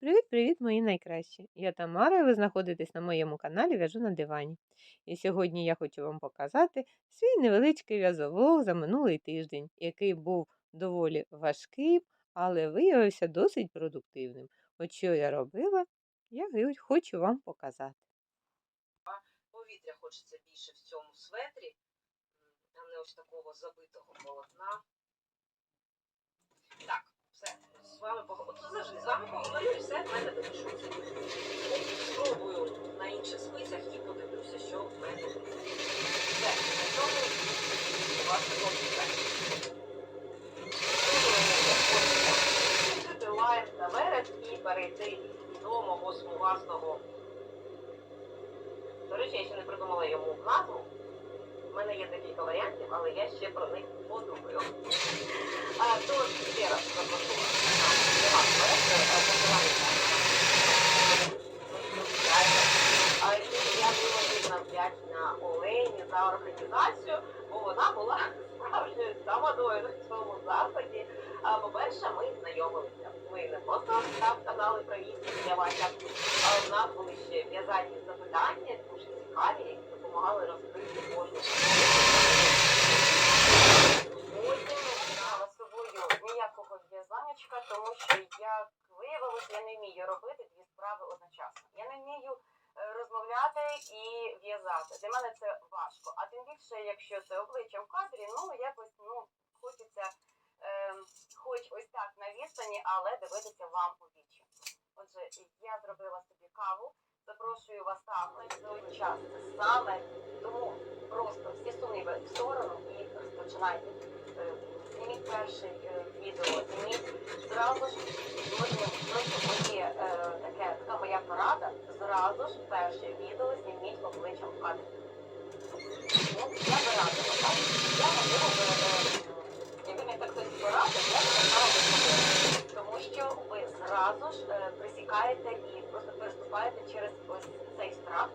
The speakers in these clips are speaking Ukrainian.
Привіт-привіт, мої найкращі! Я Тамара, і ви знаходитесь на моєму каналі В'яжу на дивані. І сьогодні я хочу вам показати свій невеличкий в'язовлог за минулий тиждень, який був доволі важким, але виявився досить продуктивним. От що я робила, я хочу вам показати. повітря хочеться більше в цьому светрі, а не ось такого забитого полотна. Так, все, з вами поговорю. В мене вирішується. Спробую на інших спицях і подивлюся, що в мене. Все, на цьому зовсім все. Наверх і перейти до мого смугастого до речі, я ще не придумала йому назву. У мене є декілька варіантів, але я ще про них подумаю. А, тож, ще раз запрошу вас на Іван посилання А і вдячна Олені за організацію, бо вона була справжньою тамадою на цьому заході. По-перше, ми знайомилися. Ми не просто там канали привіт для Вася, а в нас були ще в'язальні запитання, дуже цікаві, допомагали з собою ніякого в'язанечка, тому що як виявилось, я не вмію робити дві справи одночасно. Я не вмію е, розмовляти і в'язати. Для мене це важко. А тим більше, якщо це обличчя в кадрі, ну якось ну хочеться е, хоч ось так на відстані, але дивитися вам у вічі. Отже, я зробила собі каву. Запрошую вас також до час саме тому просто всі сумніви в сторону і розпочинайте. Е, Зніміть перший е, відео, зніміть зразу ж можливо, просто моє е, таке така моя порада. Зразу ж перше відео зніміть обличчям кадрі. Ну, я би радила, так? Я можливо е, якби мені так хтось порадив, я б сказала. Тому що ви зразу ж присікаєте і переступаєте через ось цей страх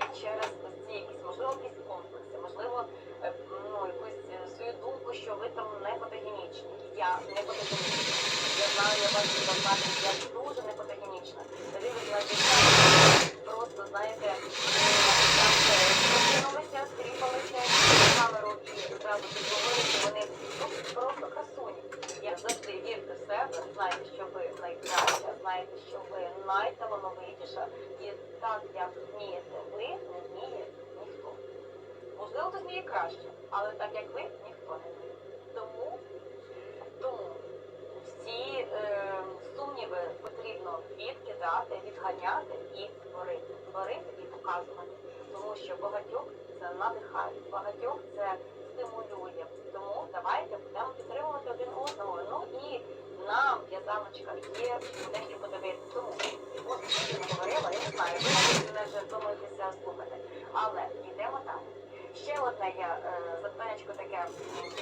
і через ось ці якісь можливо якісь комплекси, можливо, е, ну якусь е, свою думку, що ви там не фотогенічні. Я не фотогенічна. Я знаю, я бачу завдання, я дуже не фотогенічна. Дивіться, просто знаєте, е, там е, прокинулися, стріпалися камеру і одразу підговорили, вони ну, просто красуні. Завжди вірте в себе, знайте, що ви найкраща, знаєте, що ви найталановитіша. І так, як вмієте ви, не вміє ніхто. Можливо, хтось вміє краще, але так як ви, ніхто не вміє. Тому, тому всі е, сумніви потрібно відкидати, відганяти і творити. Творити і показувати. Тому що багатьох це надихає, багатьох це стимулює. Тому давайте будемо підтримувати один одного. Ну нам, в'язаночка, є дещо подивитися. Тому от я говорила, я не знаю, ви можете не вже втомитися слухати. Але йдемо далі. Ще одне я е, запитаннячко таке,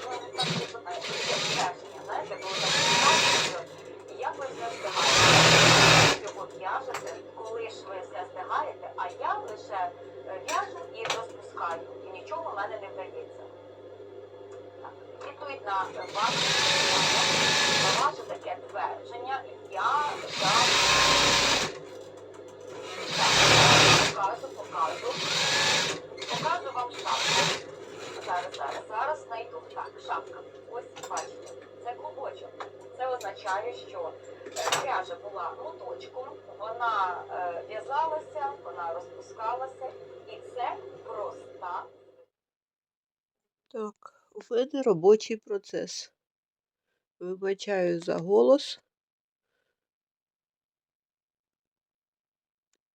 ну не так не питання, це знаєте, коли так що як ви все встигаєте? Його в'яжете, коли ж ви все встигаєте, а я лише е, в'яжу і розпускаю, і нічого в мене не вдається. Так, відповідь на ваше на твердження, я дам покажу, покажу. Покажу вам шапку. Зараз, зараз, зараз знайду. Так, шапка. Ось бачите, це клубочок. Це означає, що е, пряжа була моточком, вона е, в'язалася, вона розпускалася, і це проста. Так, у мене робочий процес. Вибачаю за голос.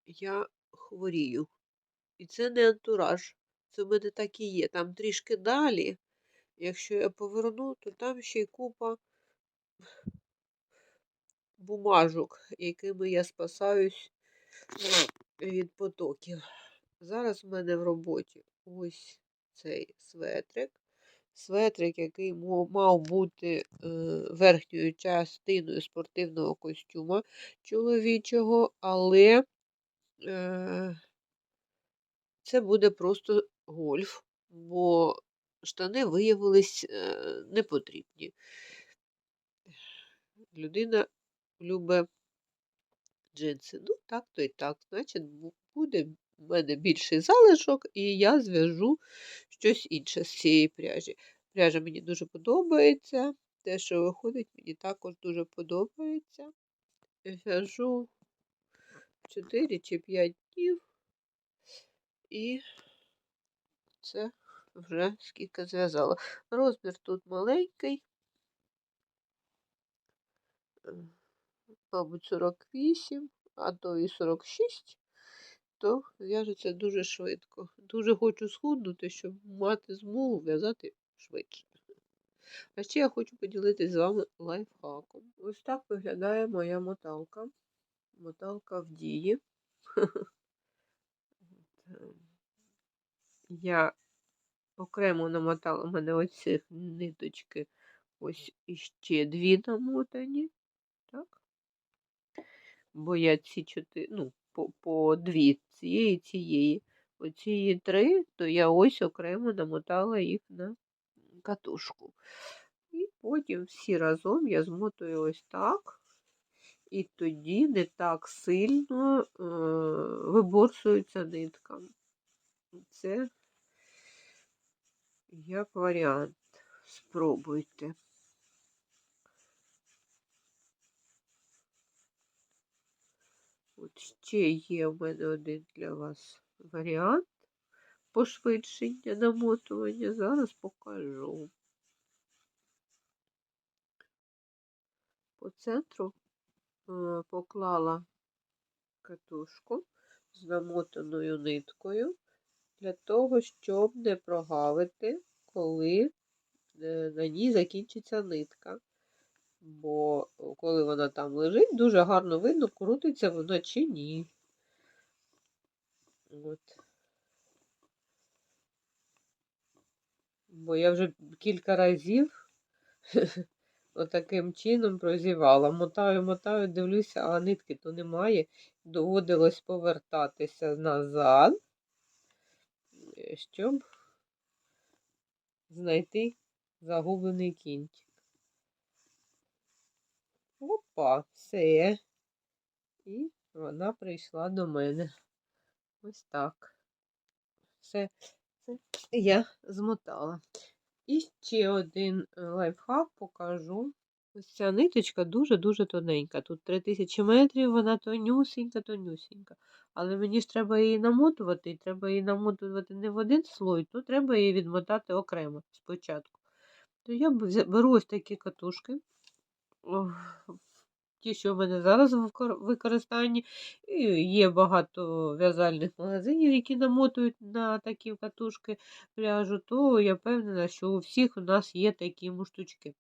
Я хворію. І це не антураж. Це в мене так і є. Там трішки далі. Якщо я поверну, то там ще й купа бумажок, якими я спасаюсь від потоків. Зараз в мене в роботі ось цей светрик. Светрик, який мав бути е, верхньою частиною спортивного костюма чоловічого, але е, це буде просто гольф, бо штани виявились е, непотрібні. Людина любить джинси. Ну, так то і так. Значить, буде в мене більший залишок, і я зв'яжу щось інше з цієї пряжі. Пряжа мені дуже подобається. Те, що виходить, мені також дуже подобається. В'яжу 4 чи 5 днів. І це вже скільки зв'язала. Розмір тут маленький. Мабуть, 48, а то і 46, то в'яжеться дуже швидко. Дуже хочу схуднути, щоб мати змогу в'язати швидше. А ще я хочу поділитися з вами лайфхаком. Ось так виглядає моя моталка. Моталка в дії. Я окремо намотала, у мене оці ниточки, ось іще дві намотані. Так? Бо я ці чотири, ну, по, по дві цієї цієї. Оці три, то я ось окремо намотала їх на катушку. І потім всі разом я змотую ось так. І тоді не так сильно е, виборсується нитка. Це як варіант. Спробуйте. От ще є в мене один для вас варіант пошвидшення намотування. Зараз покажу. По центру е, поклала катушку з намотаною ниткою для того, щоб не прогавити, коли е, на ній закінчиться нитка. Бо коли вона там лежить, дуже гарно видно, крутиться вона чи ні. От. Бо я вже кілька разів отаким чином прозівала. Мотаю, мотаю, дивлюся, а нитки то немає. Доводилось повертатися назад, е, щоб знайти загублений кінчик. Опа, все. І вона прийшла до мене. Ось так. Все, це я змотала. І ще один е, лайфхак покажу. Ось ця ниточка дуже-дуже тоненька. Тут 3000 метрів, вона тонюсенька. Але мені ж треба її намотувати, і треба її намотувати не в один слой, то треба її відмотати окремо спочатку. То я беру ось такі катушки. Ті, що в мене зараз в використанні, і є багато в'язальних магазинів, які намотують на такі катушки пряжу, то я впевнена, що у всіх у нас є такі муштучки.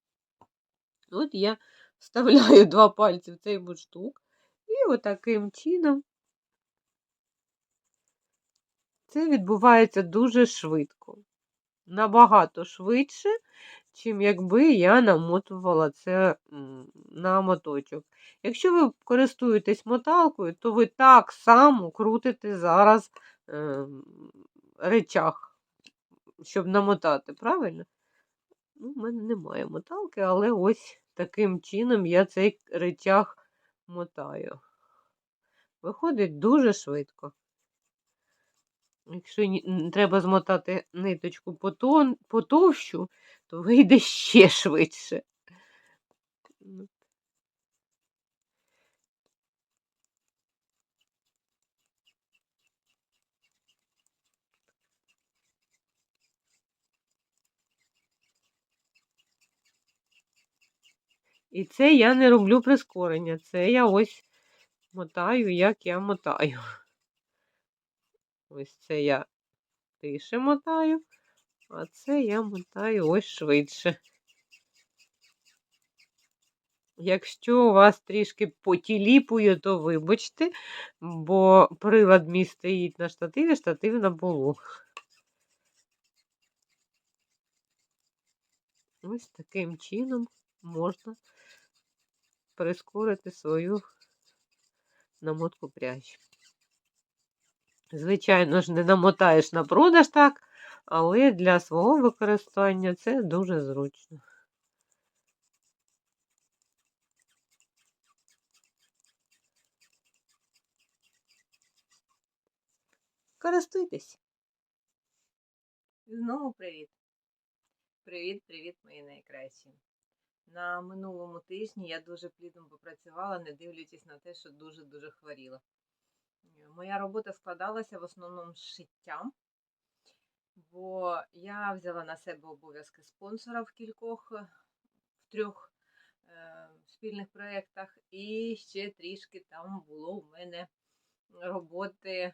От я вставляю два пальці в цей муштук, і отаким чином це відбувається дуже швидко. Набагато швидше, чим якби я намотувала це на моточок. Якщо ви користуєтесь моталкою, то ви так само крутите зараз е, речах, щоб намотати, правильно? Ну, в мене немає моталки, але ось таким чином я цей речах мотаю. Виходить дуже швидко. Якщо треба змотати ниточку потовщу, то вийде ще швидше. Ну, І це я не роблю прискорення. Це я ось мотаю, як я мотаю. Ось це я тише мотаю, а це я мотаю ось швидше. Якщо у вас трішки потіліпує, то вибачте, бо прилад мій стоїть на штативі, штатив на полу. Ось таким чином можна прискорити свою намотку пряжі. Звичайно ж, не намотаєш на продаж так, але для свого використання це дуже зручно. Користуйтесь. Знову привіт! Привіт-привіт, мої найкращі! На минулому тижні я дуже плідно попрацювала, не дивлячись на те, що дуже-дуже хворіла. Е, Моя робота складалася в основному з шиттям, бо я взяла на себе обов'язки спонсора в кількох, в трьох е, спільних проєктах, і ще трішки там було у мене роботи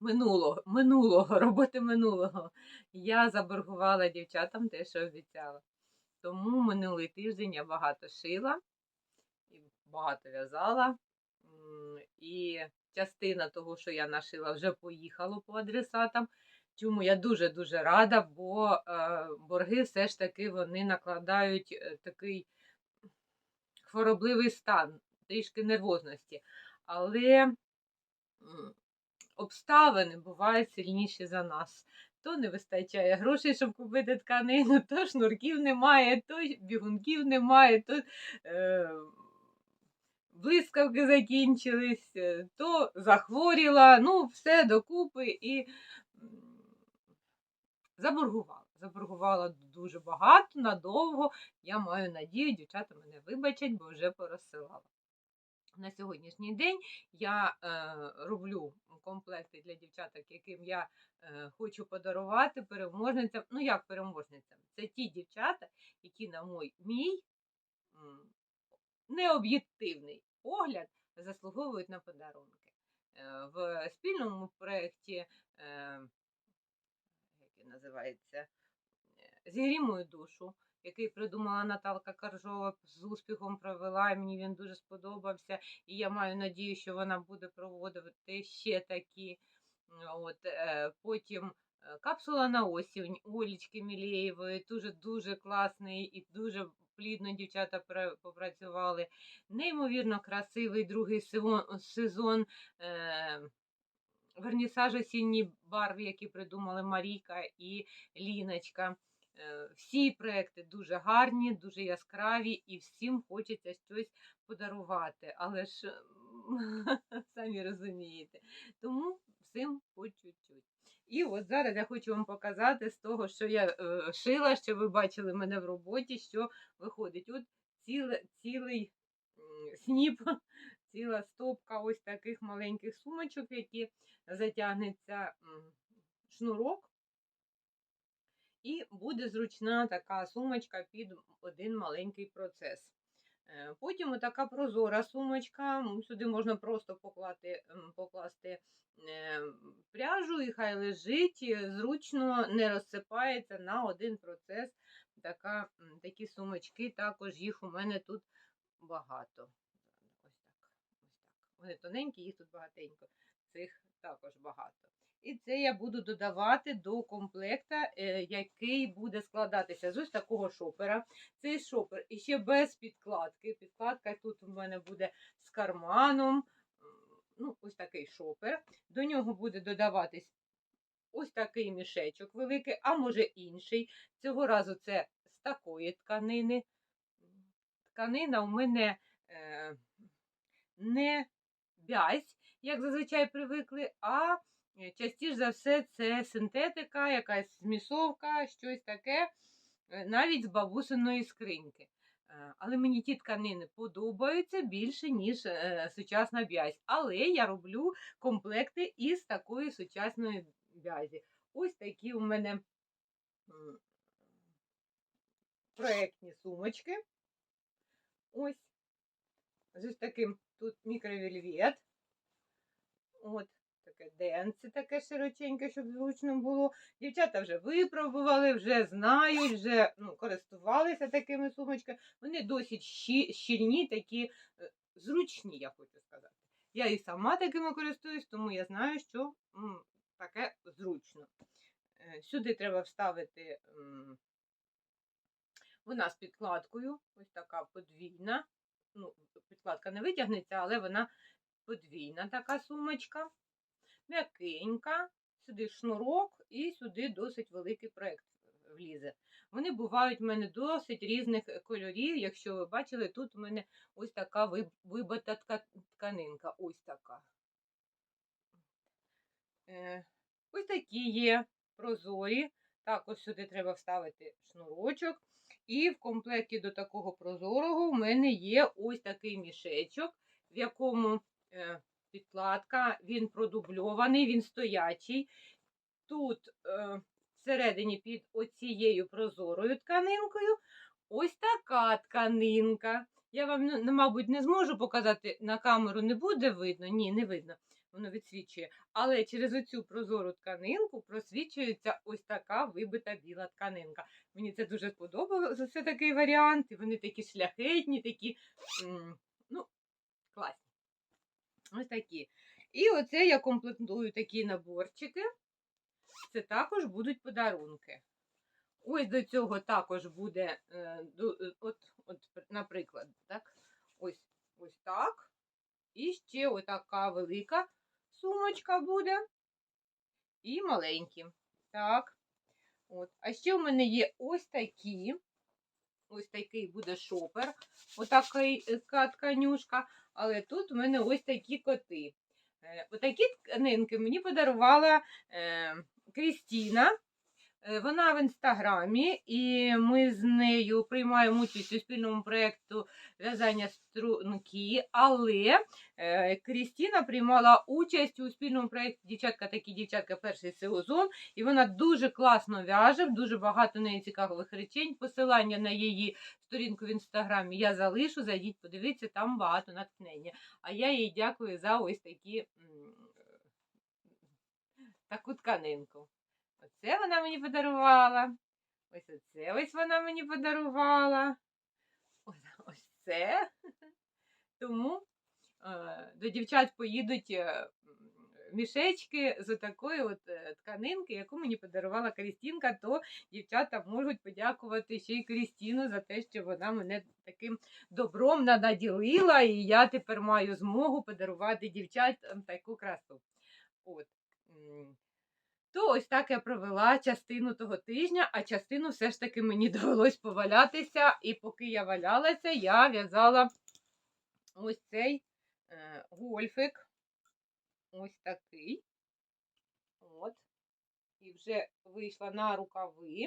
минулого, минулого, роботи минулого. Я заборгувала дівчатам те, що обіцяла. Тому минулий тиждень я багато шила багато в'язала. І частина того, що я нашила, вже поїхала по адресатам. Чому я дуже-дуже рада, бо е, борги все ж таки вони накладають е, такий хворобливий стан, трішки нервозності. Але обставини бувають сильніші за нас. То не вистачає грошей, щоб купити тканину, то шнурків немає, то бігунків немає, то е, блискавки закінчились, е, то захворіла, ну, все докупи і заборгувала. Заборгувала дуже багато, надовго. Я маю надію, дівчата мене вибачать, бо вже порозсилала. На сьогоднішній день я е, роблю комплекти для дівчаток, яким я е, хочу подарувати переможницям. Ну, як переможницям? Це ті дівчата, які, на мой мій необ'єктивний погляд, заслуговують на подарунки. Е, в спільному проєкті, е, як він називається, е, мою душу, який придумала Наталка Каржова, з успіхом провела, і мені він дуже сподобався. І я маю надію, що вона буде проводити ще такі. От, е, потім капсула на осінь Олічки Мілєєвої, дуже дуже класний і дуже плідно дівчата попрацювали. Неймовірно красивий другий сезон, вернісаж осінні барви, які придумали Маріка і Ліночка. Е, Всі проекти дуже гарні, дуже яскраві, і всім хочеться щось подарувати. Але ж самі розумієте. Тому всім по чуть-чуть. І от зараз я хочу вам показати з того, що я е, шила, що ви бачили мене в роботі, що виходить. От ціле, цілий сніп, ціла стопка ось таких маленьких сумочок, які затягнеться шнурок. І буде зручна така сумочка під один маленький процес. Е, Потім така прозора сумочка. Сюди можна просто поклати, покласти е, пряжу і хай лежить, зручно не розсипається на один процес. Така, такі сумочки, також їх у мене тут багато. Ось так. Ось так. Вони тоненькі, їх тут багатенько. Цих також багато. І це я буду додавати до комплекта, е, який буде складатися з ось такого шопера. Цей шопер іще без підкладки. Підкладка тут у мене буде з карманом. Ну, ось такий шопер. До нього буде додаватись ось такий мішечок великий, а може інший. Цього разу це з такої тканини. Тканина у мене е, не бязь, як зазвичай привикли, а Частіше за все, це синтетика, якась змісовка, щось таке, е, навіть з бабусиної скриньки. Е, Але мені ті тканини подобаються більше, ніж е, сучасна бязь. Але я роблю комплекти із такої сучасної бязі. Ось такі у мене м, проектні сумочки. Ось. З ось таким тут мікровельвет. От таке денце, таке широченьке, щоб зручно було. Дівчата вже випробували, вже знають, вже ну, користувалися такими сумочками. Вони досить щі- щільні, такі е, зручні, я хочу сказати. Я і сама такими користуюсь, тому я знаю, що м, таке зручно. Е, Сюди треба вставити м, вона з підкладкою, ось така подвійна. Ну, підкладка не витягнеться, але вона подвійна така сумочка м'якенька, сюди шнурок і сюди досить великий проєкт влізе. Вони бувають в мене досить різних кольорів. Якщо ви бачили, тут у мене ось така виб- вибита тканинка. Ось така. Е, ось такі є прозорі. Також сюди треба вставити шнурочок. І в комплекті до такого прозорого в мене є ось такий мішечок, в якому е, підкладка, він продубльований, він стоячий. Тут е, всередині під оцією прозорою тканинкою ось така тканинка. Я вам, ну, мабуть, не зможу показати на камеру, не буде видно. Ні, не видно. Воно відсвічує. Але через оцю прозору тканинку просвічується ось така вибита біла тканинка. Мені це дуже сподобалося, це такий варіант. І вони такі шляхетні, такі, ну, класні. Ось такі. І оце я комплектую такі наборчики. Це також будуть подарунки. Ось до цього також буде, е, е, от, от, наприклад, так, ось, ось так. І ще отака велика сумочка буде. І маленькі. Так. От. А ще в мене є ось такі. Ось такий буде шопер. Отакий е, тканюшка. Але тут у мене ось такі коти. Е, Отакі тканинки мені подарувала е, Крістіна. Е, Вона в інстаграмі, і ми з нею приймаємо участь у спільному проєкту в'язання струнки. Але е, Крістіна приймала участь у спільному проєкті Дівчатка такі дівчатка перший сезон. І вона дуже класно в'яже, дуже багато неї цікавих речень. Посилання на її сторінку в інстаграмі я залишу. Зайдіть, подивіться, там багато натхнення. А я їй дякую за ось такі таку тканинку. Оце вона мені подарувала. Ось оце ось вона мені подарувала. Ось, це. Тому е, до дівчат поїдуть е, мішечки з такої от е, тканинки, яку мені подарувала Крістінка, то дівчата можуть подякувати ще й Крістіну за те, що вона мене таким добром наділила, і я тепер маю змогу подарувати дівчатам таку красу. От. То ось так я провела частину того тижня, а частину все ж таки мені довелось повалятися. І поки я валялася, я в'язала ось цей е, гольфик. Ось такий. От. І вже вийшла на рукави.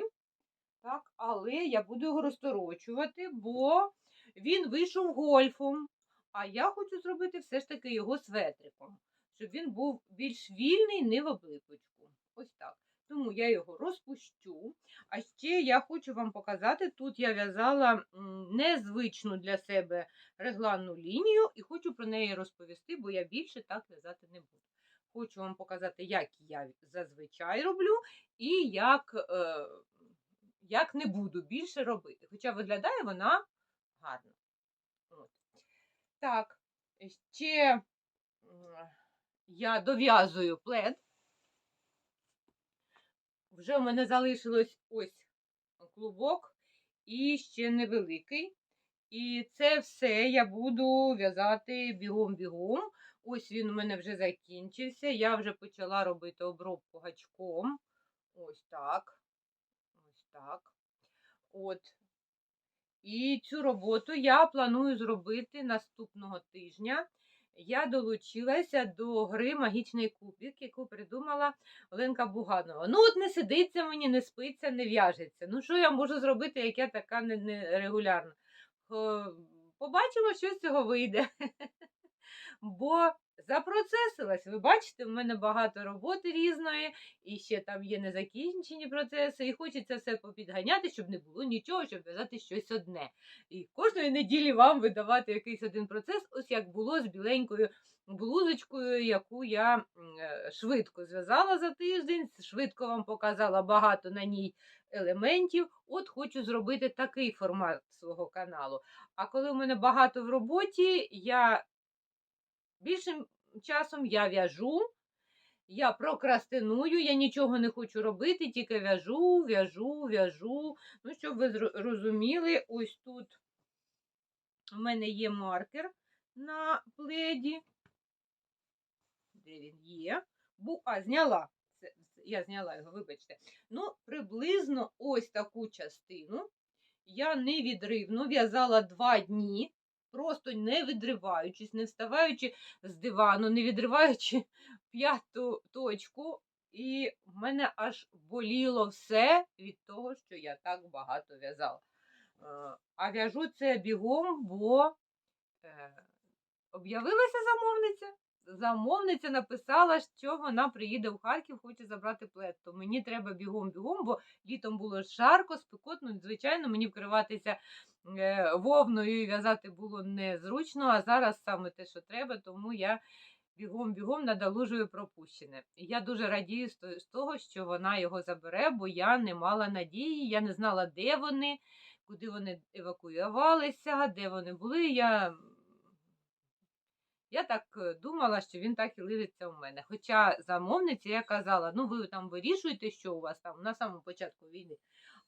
Так, але я буду його розторочувати, бо він вийшов гольфом. А я хочу зробити все ж таки його светриком, щоб він був більш вільний, не в облипочку. Ось так. Тому я його розпущу. А ще я хочу вам показати, тут я в'язала незвичну для себе регланну лінію і хочу про неї розповісти, бо я більше так в'язати не буду. Хочу вам показати, як я зазвичай роблю і як, е, як не буду більше робити. Хоча виглядає вона гарно. От. Так, ще я дов'язую плед. Вже в мене залишилось ось клубок і ще невеликий. І це все я буду в'язати бігом-бігом. Ось він у мене вже закінчився. Я вже почала робити обробку гачком. Ось так. Ось так. От. І цю роботу я планую зробити наступного тижня. Я долучилася до гри Магічний кубик, яку придумала Оленка Буганова. Ну, от не сидиться мені, не спиться, не в'яжеться. Ну, що я можу зробити, як я така нерегулярна? Побачимо, що з цього вийде. Бо запроцесилась. Ви бачите, в мене багато роботи різної, і ще там є незакінчені процеси, і хочеться все попідганяти, щоб не було нічого, щоб в'язати щось одне. І кожної неділі вам видавати якийсь один процес, ось як було з біленькою блузочкою, яку я е, швидко зв'язала за тиждень, швидко вам показала багато на ній елементів. От хочу зробити такий формат свого каналу. А коли в мене багато в роботі, я більшим часом я в'яжу, я прокрастиную, я нічого не хочу робити, тільки в'яжу, в'яжу, в'яжу. Ну, щоб ви зро- розуміли, ось тут у мене є маркер на пледі. Де він є? Бу... А, зняла. Я зняла його, вибачте. Ну, приблизно ось таку частину я невідривно в'язала два дні. Просто не відриваючись, не вставаючи з дивану, не відриваючи п'яту точку. І в мене аж боліло все від того, що я так багато в'язала. Е, А в'яжу це бігом, бо е, об'явилася замовниця. Замовниця написала, що вона приїде в Харків, хоче забрати плед. То мені треба бігом-бігом, бо літом було жарко, спекотно. Звичайно, мені вкриватися вовною і в'язати було незручно, а зараз саме те, що треба, тому я бігом-бігом надолужую пропущене. Я дуже радію з того, що вона його забере, бо я не мала надії, я не знала, де вони, куди вони евакуювалися, де вони були. Я я так е, думала, що він так і лишиться у мене. Хоча замовниця я казала, ну ви там вирішуєте, що у вас там на самому початку війни.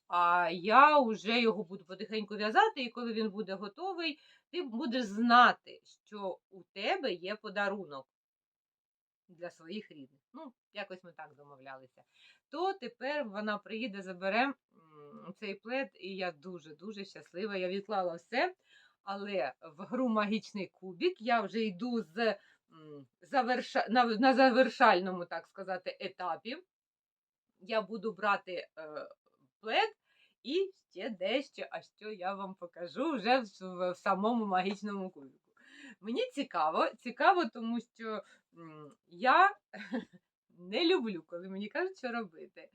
А я вже його буду потихеньку в'язати, і коли він буде готовий, ти будеш знати, що у тебе є подарунок для своїх рідних. Ну, якось ми так домовлялися. То тепер вона приїде, забере цей плед, і я дуже-дуже щаслива. Я відклала все. Але в гру магічний кубік я вже йду з заверша... на, на завершальному, так сказати, етапі. Я буду брати е, плед і ще дещо, а що я вам покажу вже в, в, самому магічному кубіку. Мені цікаво, цікаво, тому що я не люблю, коли мені кажуть, що робити.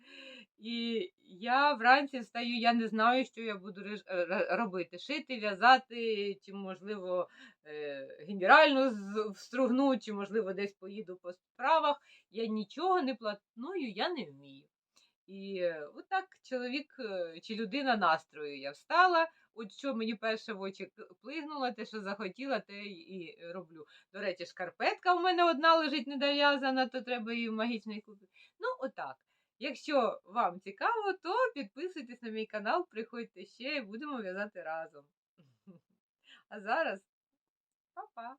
І я вранці встаю, я не знаю, що я буду е, робити: шити, в'язати, чи, можливо, е, генеральну встругну, чи, можливо, десь поїду по справах. Я нічого не планую, я не вмію. І е, отак чоловік е, чи людина настрою я встала. От що мені перше в очі плигнуло, те, що захотіла, те і роблю. До речі, шкарпетка в мене одна лежить недов'язана, то треба її в магічний купити. Ну, отак. Якщо вам цікаво, то підписуйтесь на мій канал, приходьте ще і будемо в'язати разом. А зараз па-па!